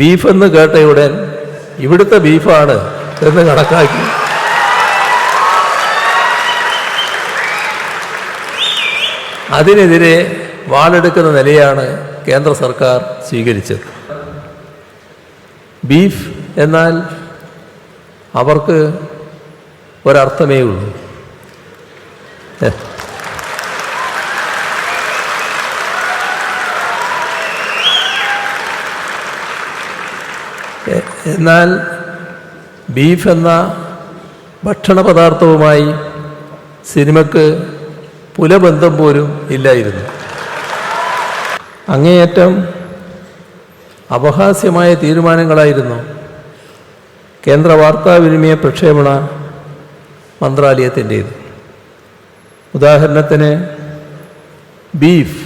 Beef എന്ന് കേട്ടയുടൻ ഇവിടുത്തെ ബീഫാണ് എന്ന് കണക്കാക്കി. അതിനെതിരെ വാളെടുക്കുന്ന നിലയാണ് കേന്ദ്ര സർക്കാർ സ്വീകരിച്ചത്. ബീഫ് എന്നാൽ അവർക്ക് ഒരർത്ഥമേ ഉള്ളൂ. എന്നാൽ ബീഫ് എന്ന ഭക്ഷണ പദാർത്ഥവുമായി സിനിമക്ക് പുലബന്ധം പോലും ഇല്ലായിരുന്നു. അങ്ങേയറ്റം അപഹാസ്യമായ തീരുമാനങ്ങളായിരുന്നു കേന്ദ്ര വാർത്താവിനിമയ പ്രക്ഷേപണ മന്ത്രാലയത്തിന്റേത്. ഉദാഹരണത്തിന് ബീഫ്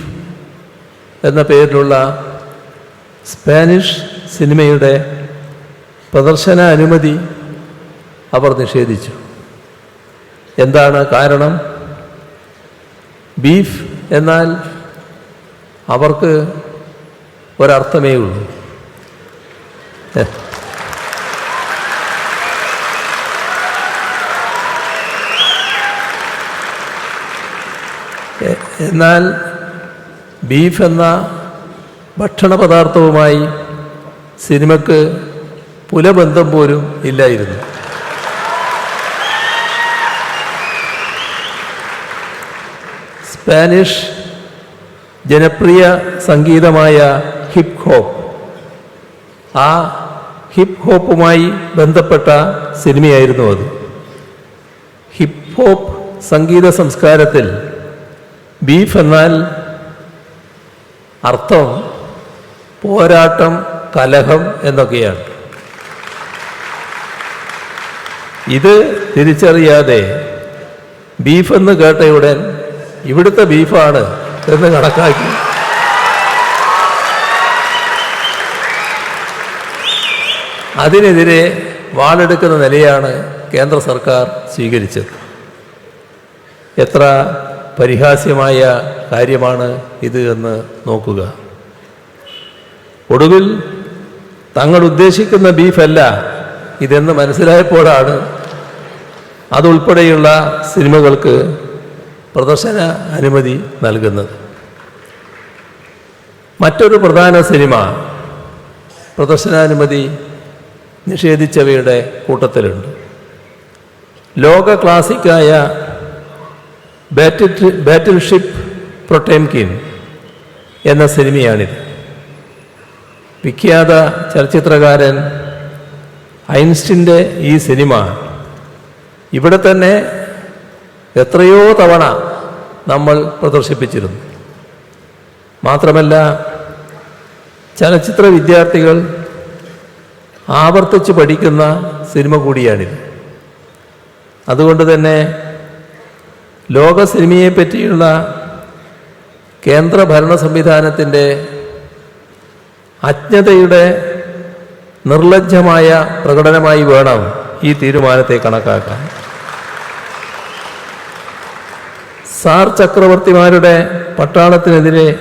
എന്ന പേരിലുള്ള സ്പാനിഷ് സിനിമയുടെ പ്രദർശന അനുമതി അവർ നിഷേധിച്ചു. എന്താണ് കാരണം? ബീഫ് എന്നാൽ അവർക്ക് ഒരർത്ഥമേ ഉള്ളൂ. എന്നാൽ ബീഫ് എന്ന ഭക്ഷണ പദാർത്ഥവുമായി സിനിമക്ക് പുലബന്ധം പോലും ഇല്ലായിരുന്നു. സ്പാനിഷ് ജനപ്രിയ സംഗീതമായ ഹിപ് ഹോപ്പ്. ആ ഹിപ് ഹോപ്പുമായി ബന്ധപ്പെട്ട സിനിമയായിരുന്നു അത്. ഹിപ് ഹോപ്പ് സംഗീത സംസ്കാരത്തിൽ ബീഫ് എന്നാൽ അർത്ഥം പോരാട്ടം കലഹം എന്നൊക്കെയാണ്. ഇത് തിരിച്ചറിയാതെ ബീഫെന്ന് കേട്ടയുടൻ ഇവിടുത്തെ ബീഫാണ് എന്ന് കണക്കാക്കി. അതിനെതിരെ വാളെടുക്കുന്ന നിലയാണ് കേന്ദ്ര സർക്കാർ സ്വീകരിച്ചത്. എത്ര പരിഹാസ്യമായ കാര്യമാണ് ഇത് എന്ന് നോക്കുക. ഒടുവിൽ തങ്ങൾ ഉദ്ദേശിക്കുന്ന ബീഫല്ല ഇതെന്ന് മനസ്സിലായപ്പോഴാണ് അതുൾപ്പെടെയുള്ള സിനിമകൾക്ക് പ്രദർശന അനുമതി നൽകുന്നത്. മറ്റൊരു പ്രധാന സിനിമ പ്രദർശനാനുമതി നിഷേധിച്ചവയുടെ കൂട്ടത്തിലുണ്ട്. ലോക ക്ലാസിക്കായ ബാറ്റിൽ ബാറ്റിൽ ഷിപ്പ് പ്രൊട്ടേംകിൻ എന്ന സിനിമയാണിത്. വിഖ്യാത ചലച്ചിത്രകാരൻ ഐൻസ്റ്റിന്റെ ഈ സിനിമ ഇവിടെ തന്നെ എത്രയോ തവണ നമ്മൾ പ്രദർശിപ്പിച്ചിരുന്നു. മാത്രമല്ല ചലച്ചിത്ര വിദ്യാർത്ഥികൾ ആവർത്തിച്ച് പഠിക്കുന്ന സിനിമ കൂടിയാണിത്. അതുകൊണ്ട് തന്നെ ലോക സിനിമയെ പറ്റിയുള്ള കേന്ദ്ര ഭരണ സംവിധാനത്തിന്റെ അജ്ഞതയുടെ നിർലജ്ജമായ പ്രകടനമായി വേണം ഈ തീരുമാനത്തെ കണക്കാക്കാൻ. സാർ ചക്രവർത്തിമാരുടെ പട്ടാളത്തിനെതിരെ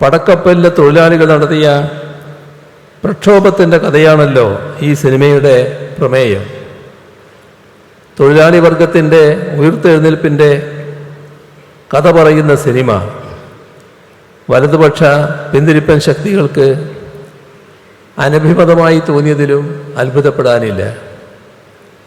പടക്കപ്പലിലെ തൊഴിലാളികൾ നടത്തിയ പ്രക്ഷോഭത്തിന്റെ കഥയാണല്ലോ ഈ സിനിമയുടെ പ്രമേയം. തൊഴിലാളി വർഗത്തിന്റെ ഉയർത്തെഴുന്നേൽപ്പിന്റെ കഥ പറയുന്ന സിനിമ. വലതുപക്ഷ പിന്തിരിപ്പൻ ശക്തികൾക്ക് അനഭിമതമായി തോന്നിയതിലും അത്ഭുതപ്പെടാനില്ല.